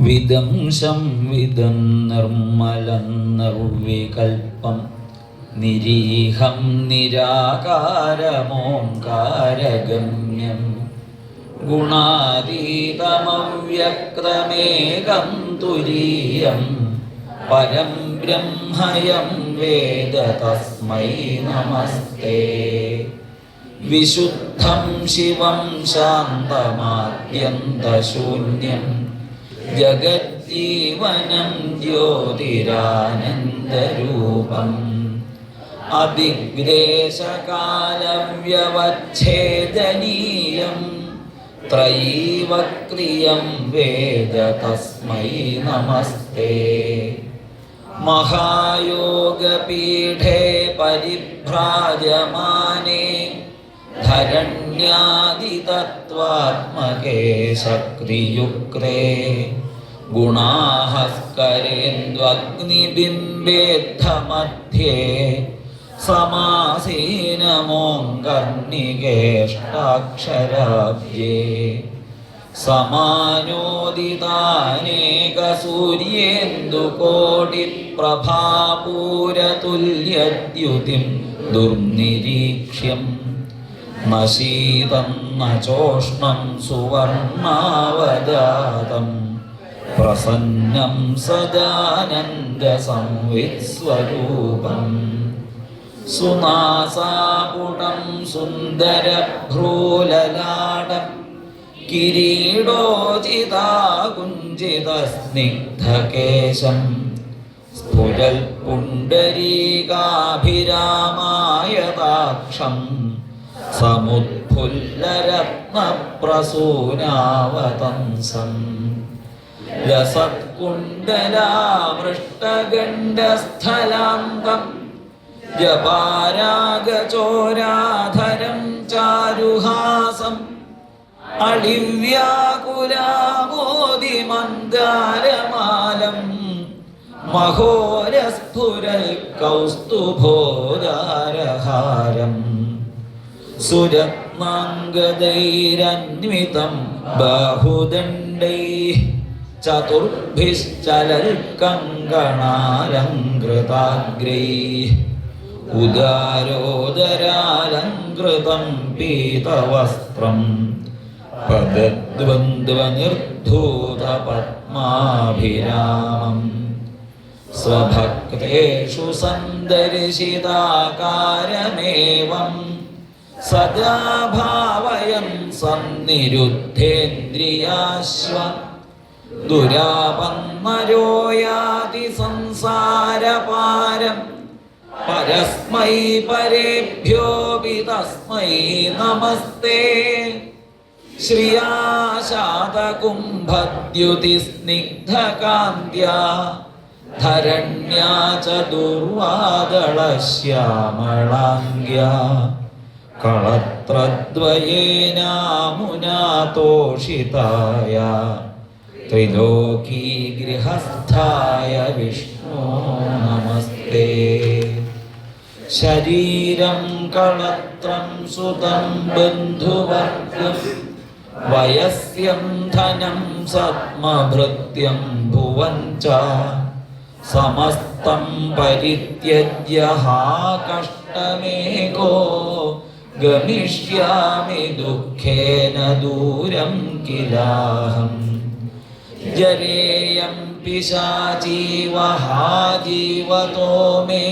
വിദംശം സംവിധം നിർമ്മലം നിർവികൽപ്പം. നിരീഹം നിരാകാരമോങ്കാരഗമ്യം. ഗുണാതീതമവ്യക്തമേകം തുരീയം പരം ബ്രഹ്മയം വേദ തസ്മൈ നമസ്തേ. വിശുദ്ധം ശിവം ശാന്തമാദ്യന്തശൂന്യം ജഗജ്ജീവനം ജ്യോതിരാനന്ദരൂപം അതിഗ്രേശകാലവ്യവച്ഛേദനീയം ത്രയീവക്രിയം വേദ തസ്മൈ നമസ്തേ महायोगपीठे परिभ्राजमाने धरण्यादितत्त्वात्मके शक्तियुक्ते ഗുണാഹസ്കരേന്ദ്വഗ്നിബിംബേദ്ധമധ്യേ സമാസീനമോങ്കർണികേഷ്ടാക്ഷരാബ്ജേ സമാനോദിതാനേകസൂര്യേന്ദുകോടിപ്രഭാപൂരതുല്യദ്യുതിം ദുർനിരീക്ഷ്യം. നശീതം നചോഷ്ണം സുവർണാവജാതം പ്രസന്നം സദാനന്ദ സംവിസ്വരൂപം സുനാസാപുടം സുന്ദരഭ്രൂലലാടം. കിരീടോചിതാകുഞ്ചിതസ്നിഗ്ധകേശം. സ്ഫുരൽ പുണ്ടരീകാഭിരാമായതാക്ഷം സമുത്ഫുല്ലരത്നപ്രസൂനാവതംസം. രസത്കുണ്ടലാമൃഷ്ടഗണ്ഡസ്ഥലാന്തം ജപാരാഗചോരാധരം ചാരുഹാസം അളിവ്യാകുലാമോദിമന്ദാരമാലം മഹോരസ്ഫുരൽ കൗസ്തുഭോദാരഹാരം സുരത്നാംഗതൈരന്വിതം ബാഹുദണ്ഡൈ ചതുർഭിശ്ചലൽക്കങ്കണാലങ്കൃതാഗ്രൈ ഉദാരോദരാലങ്കൃതം പീതവസ്ത്രം. പദദ്വന്ദ്വനിർധൂതപത്മാഭിരാമം. സ്വഭക്തേഷു സന്ദർശിതാകാരമേവം. സദാ ഭാവയം സന്നിരുദ്ധേന്ദ്രിയാശ്വ ദുരാപന്മരോ യാതി സംസാരപാരം പരസ്മൈ പരേഭ്യോപി തസ്മൈ നമസ്തേ. ശ്രിയാശാതകുംഭദ്യുതിസ്നിഗ്ധകാന്ത്യ ധരണ്യാ ച ദുർവാദളശ്യാമളാംഗ്യ. കളത്രദ്വയേനാമുനാതോഷിതായ त्रिलोकी गृहस्थाय विष्णो नमस्ते। शरीरं कणत्रं सुतं बन्धुवर्गं, वयस्यं धनं सत्मभृत्यं भुवं च समस्तं परित्यज्य हा कष्टमेको, गमिष्यामि दुःखेन दूरं किलाहम्। ജരേയം പിശാചീവ ഹാ ജീവതോ മേ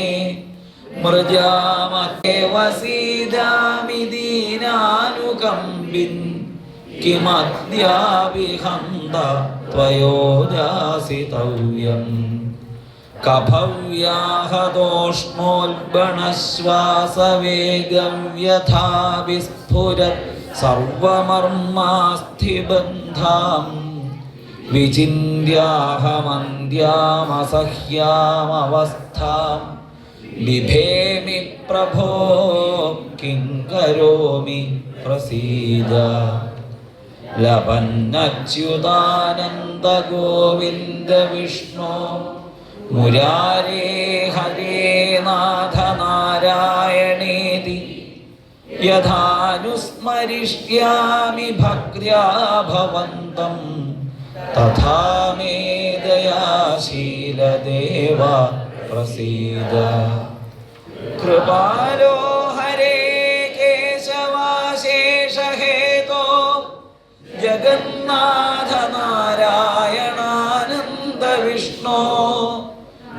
മൃജാമേവ സീതാമി ദീനാനുകമ്പിൻ കിമദ്യാവിഹന്ത ത്വയോജാസിതവ്യം കഭവ്യാഹതോഷ്ണോൽബണശ്വാസവേഗവ്യഥാ വിസ്ഫുരത് സർവമർമാസ്ഥിബന്ധാം വിചിന്യാഹമന്ത്യാമസഹ്യാമവസ്ഥാം ബിഭേമി പ്രഭോ കിങ്കരോമി കരോമി പ്രസീദ ലപന്നച്യുതാനന്ദ ഗോവിന്ദ മുരാരേ ഹരേ നാഥ യഥാനുസ്മരിഷ്യാമി ഭക്ര്യാ ഭവന്തം തഥാ മേ ദയാശീലദേവ പ്രസീദ. കൃപാലോ ഹരേ കേശവാശേഷഹേതോ. ജഗന്നാഥ നാരായണാനന്ദ വിഷ്ണോ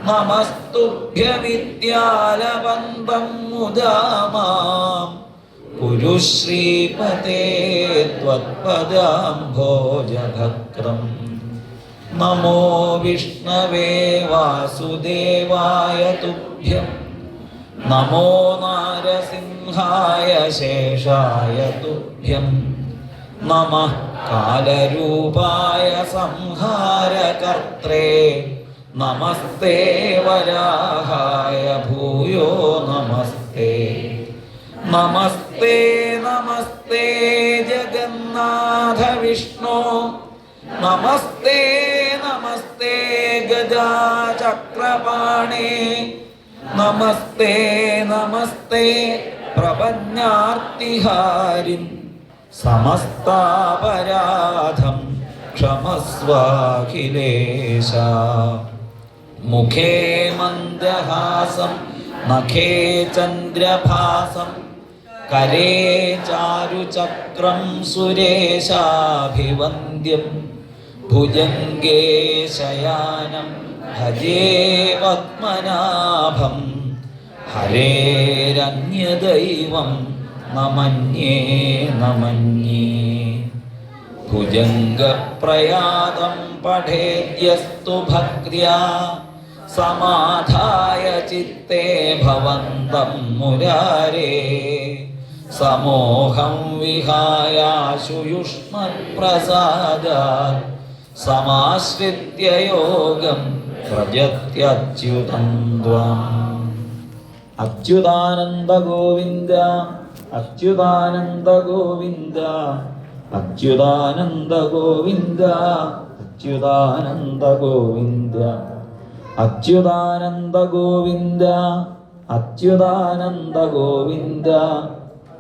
നമസ്തുഭ്യ വിദ്യാലബന്ധം മുദാമാം. श्रीपते त्वत्पदाम्भोजभक्रम् नमो विष्णवे वासुदेवाय तुभ्यं नमो नारसिंहाय शेषाय तुभ्यं नमः कालरूपाय संहारकर्त्रे नमस्ते वराहाय भूयो नमस्ते നമസ്തേ നമസ്തേ ജഗന്നാഥ വിഷ്ണു നമസ്തേ നമസ്തേ ഗജാചക്രപാണി. നമസ്തേ നമസ്തേ പ്രപജ്ഞാർത്തിഹാരിൻ സമസ്താപരാധം ക്ഷമസ്വാഖിലേശ. മുഖേ മന്ദഹാസം നഖേ ചന്ദ്രഭാസം കരേ ചാരുചക്രം സുരേശാഭിവന്ദ്യം. ഭുജംഗേ ശയാനം ഹരേ പത്മനാഭം. ഹരേരന്യദൈവം നമന്യേ നമന്യേ. ഭുജംഗപ്രയാതം പഠേദ്യസ്തു ഭക്തിയാ. സമാധായ ചിത്തേ ഭവന്തം മുരാരേ. സമോഹം വിഹായാശുയുഷ്മപ്രസാദ സമാശ്രിത്യ യോഗം പ്രജത്യച്യുതം ത്വം. അച്യുതാനന്ദ ഗോവിന്ദ അച്യുതാനന്ദ ഗോവിന്ദ അച്യുതാനന്ദ ഗോവിന്ദ അച്യുതാനന്ദ ഗോവിന്ദ അച്യുതാനന്ദ ഗോവിന്ദ അച്യുതാനന്ദ ഗോവിന്ദ